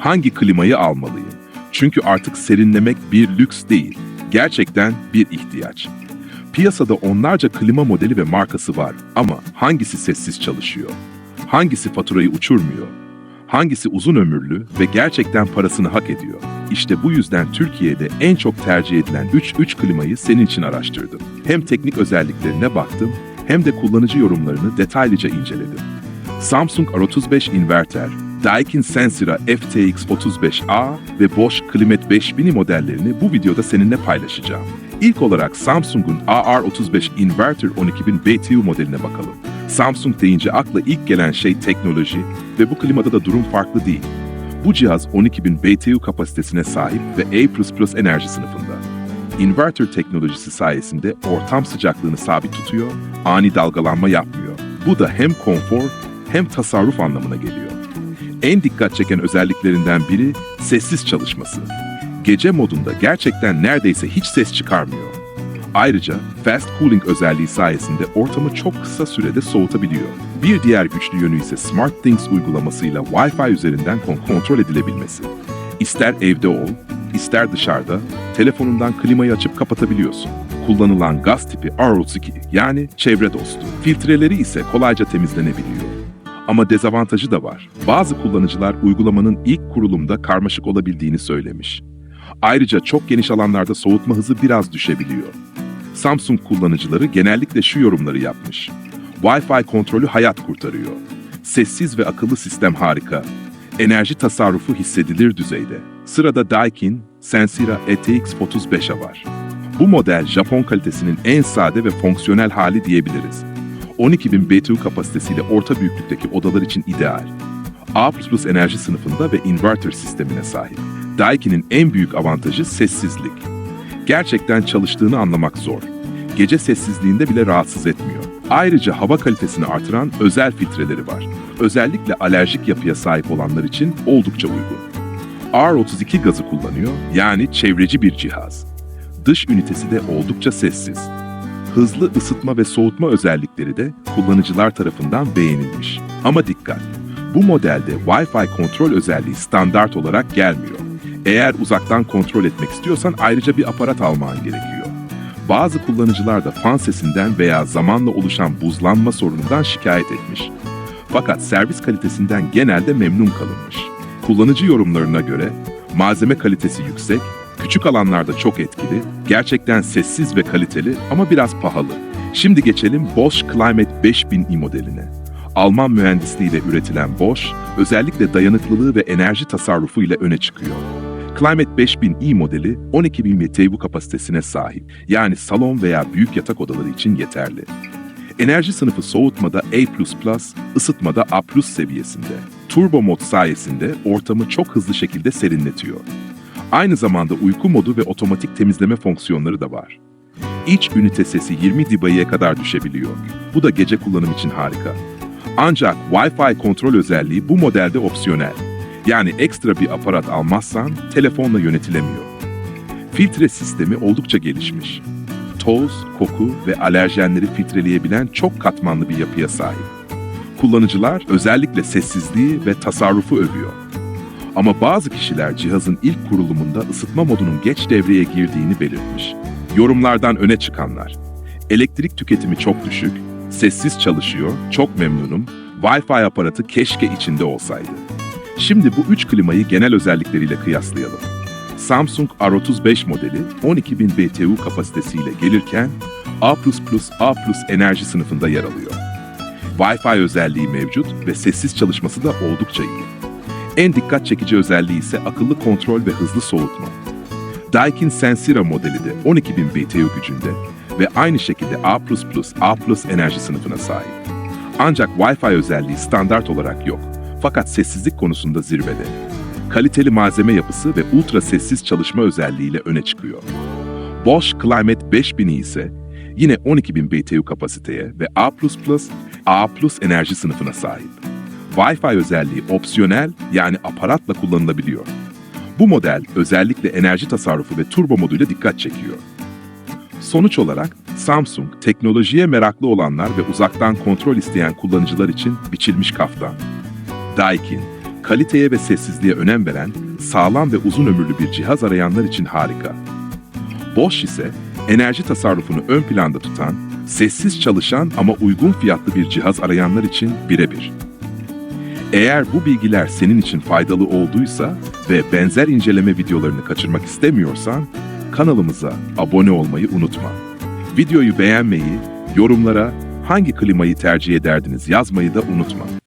Hangi klimayı almalıyım? Çünkü artık serinlemek bir lüks değil, gerçekten bir ihtiyaç. Piyasada onlarca klima modeli ve markası var ama hangisi sessiz çalışıyor? Hangisi faturayı uçurmuyor? Hangisi uzun ömürlü ve gerçekten parasını hak ediyor? İşte bu yüzden Türkiye'de en çok tercih edilen 3-3 klimayı senin için araştırdım. Hem teknik özelliklerine baktım hem de kullanıcı yorumlarını detaylıca inceledim. Samsung R35 Inverter, Daikin Sensira FTX 35A ve Bosch Climet 5000 modellerini bu videoda seninle paylaşacağım. İlk olarak Samsung'un AR35 Inverter 12000 BTU modeline bakalım. Samsung deyince akla ilk gelen şey teknoloji ve bu klimada da durum farklı değil. Bu cihaz 12.000 BTU kapasitesine sahip ve A++ enerji sınıfında. Inverter teknolojisi sayesinde ortam sıcaklığını sabit tutuyor, ani dalgalanma yapmıyor. Bu da hem konfor hem tasarruf anlamına geliyor. En dikkat çeken özelliklerinden biri sessiz çalışması. Gece modunda gerçekten neredeyse hiç ses çıkarmıyor. Ayrıca Fast Cooling özelliği sayesinde ortamı çok kısa sürede soğutabiliyor. Bir diğer güçlü yönü ise SmartThings uygulamasıyla Wi-Fi üzerinden kon- kontrol edilebilmesi. İster evde ol, ister dışarıda, telefonundan klimayı açıp kapatabiliyorsun. Kullanılan gaz tipi R32 yani çevre dostu. Filtreleri ise kolayca temizlenebiliyor. Ama dezavantajı da var. Bazı kullanıcılar uygulamanın ilk kurulumda karmaşık olabildiğini söylemiş. Ayrıca çok geniş alanlarda soğutma hızı biraz düşebiliyor. Samsung kullanıcıları genellikle şu yorumları yapmış. Wi-Fi kontrolü hayat kurtarıyor. Sessiz ve akıllı sistem harika. Enerji tasarrufu hissedilir düzeyde. Sırada Daikin Sensira ETX 35'e var. Bu model Japon kalitesinin en sade ve fonksiyonel hali diyebiliriz. 12.000 BTU kapasitesiyle orta büyüklükteki odalar için ideal. A++ enerji sınıfında ve inverter sistemine sahip. Daikin'in en büyük avantajı sessizlik. Gerçekten çalıştığını anlamak zor. Gece sessizliğinde bile rahatsız etmiyor. Ayrıca hava kalitesini artıran özel filtreleri var. Özellikle alerjik yapıya sahip olanlar için oldukça uygun. R32 gazı kullanıyor, yani çevreci bir cihaz. Dış ünitesi de oldukça sessiz. Hızlı ısıtma ve soğutma özellikleri de kullanıcılar tarafından beğenilmiş. Ama dikkat! Bu modelde Wi-Fi kontrol özelliği standart olarak gelmiyor. Eğer uzaktan kontrol etmek istiyorsan ayrıca bir aparat alman gerekiyor. Bazı kullanıcılar da fan sesinden veya zamanla oluşan buzlanma sorunundan şikayet etmiş. Fakat servis kalitesinden genelde memnun kalınmış. Kullanıcı yorumlarına göre malzeme kalitesi yüksek, küçük alanlarda çok etkili, gerçekten sessiz ve kaliteli ama biraz pahalı. Şimdi geçelim Bosch Climate 5000i modeline. Alman mühendisliğiyle üretilen Bosch, özellikle dayanıklılığı ve enerji tasarrufu ile öne çıkıyor. Climate 5000i modeli 12.000 BTU kapasitesine sahip, yani salon veya büyük yatak odaları için yeterli. Enerji sınıfı soğutmada A++, ısıtmada A++ seviyesinde. Turbo mod sayesinde ortamı çok hızlı şekilde serinletiyor. Aynı zamanda uyku modu ve otomatik temizleme fonksiyonları da var. İç ünite sesi 20 dB'ye kadar düşebiliyor. Bu da gece kullanım için harika. Ancak Wi-Fi kontrol özelliği bu modelde opsiyonel. Yani ekstra bir aparat almazsan telefonla yönetilemiyor. Filtre sistemi oldukça gelişmiş. Toz, koku ve alerjenleri filtreleyebilen çok katmanlı bir yapıya sahip. Kullanıcılar özellikle sessizliği ve tasarrufu övüyor. Ama bazı kişiler cihazın ilk kurulumunda ısıtma modunun geç devreye girdiğini belirtmiş. Yorumlardan öne çıkanlar. Elektrik tüketimi çok düşük, sessiz çalışıyor, çok memnunum, Wi-Fi aparatı keşke içinde olsaydı. Şimdi bu üç klimayı genel özellikleriyle kıyaslayalım. Samsung R35 modeli 12.000 BTU kapasitesiyle gelirken A++ A++ enerji sınıfında yer alıyor. Wi-Fi özelliği mevcut ve sessiz çalışması da oldukça iyi. En dikkat çekici özelliği ise akıllı kontrol ve hızlı soğutma. Daikin Sensira modeli de 12.000 BTU gücünde ve aynı şekilde A++ A++ enerji sınıfına sahip. Ancak Wi-Fi özelliği standart olarak yok. Fakat sessizlik konusunda zirvede. Kaliteli malzeme yapısı ve ultra sessiz çalışma özelliğiyle öne çıkıyor. Bosch Climate 5000'i ise yine 12.000 BTU kapasiteye ve A++ A++ enerji sınıfına sahip. Wi-Fi özelliği opsiyonel yani aparatla kullanılabiliyor. Bu model özellikle enerji tasarrufu ve turbo moduyla dikkat çekiyor. Sonuç olarak Samsung teknolojiye meraklı olanlar ve uzaktan kontrol isteyen kullanıcılar için biçilmiş kaftan. Daikin, kaliteye ve sessizliğe önem veren, sağlam ve uzun ömürlü bir cihaz arayanlar için harika. Bosch ise enerji tasarrufunu ön planda tutan, sessiz çalışan ama uygun fiyatlı bir cihaz arayanlar için birebir. Eğer bu bilgiler senin için faydalı olduysa ve benzer inceleme videolarını kaçırmak istemiyorsan kanalımıza abone olmayı unutma. Videoyu beğenmeyi, yorumlara hangi klimayı tercih ederdiniz yazmayı da unutma.